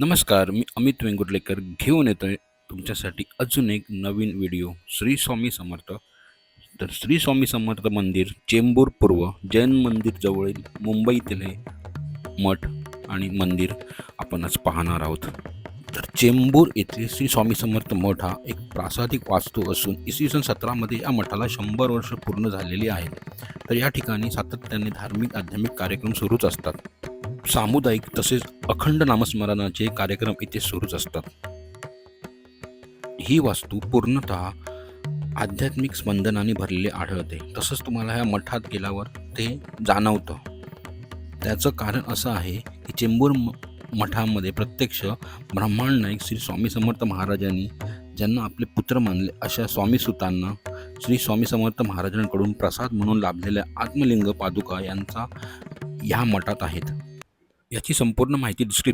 नमस्कार मी अमित वेंगुर्लेकर घेऊन येतो आहे तुमच्यासाठी अजून एक नवीन व्हिडिओ. श्री स्वामी समर्थ. तर श्री स्वामी समर्थ मंदिर चेंबूर पूर्व जैन मंदिर जवळील मुंबईतील हे मठ आणि मंदिर आपण आज पाहणार आहोत. तर चेंबूर येथे श्री स्वामी समर्थ मठ हा एक प्रासादिक वास्तू असून इसवी सन सतरामध्ये या मठाला शंभर वर्ष पूर्ण झालेली आहेत तर या ठिकाणी सातत्याने धार्मिक आध्यात्मिक कार्यक्रम सुरूच असतात. सामुदायिक तसेच अखंड नामस्मरणाचे कार्यक्रम इथे सुरूच असतात. ही वास्तू पूर्णतः आध्यात्मिक स्पंदनाने भरलेले आढळते. तसंच तुम्हाला ह्या मठात गेल्यावर ते जाणवतं. त्याचं कारण असं आहे की चेंबूर म- मठामध्ये प्रत्यक्ष ब्रह्मांड नाईक श्री स्वामी समर्थ महाराजांनी ज्यांना आपले पुत्र मानले अशा स्वामी सुतांना श्री स्वामी समर्थ महाराजांकडून प्रसाद म्हणून लाभलेल्या आत्मलिंग पादुका यांचा ह्या मठात आहेत. याची संपूर्ण माहिती डिस्क्रिप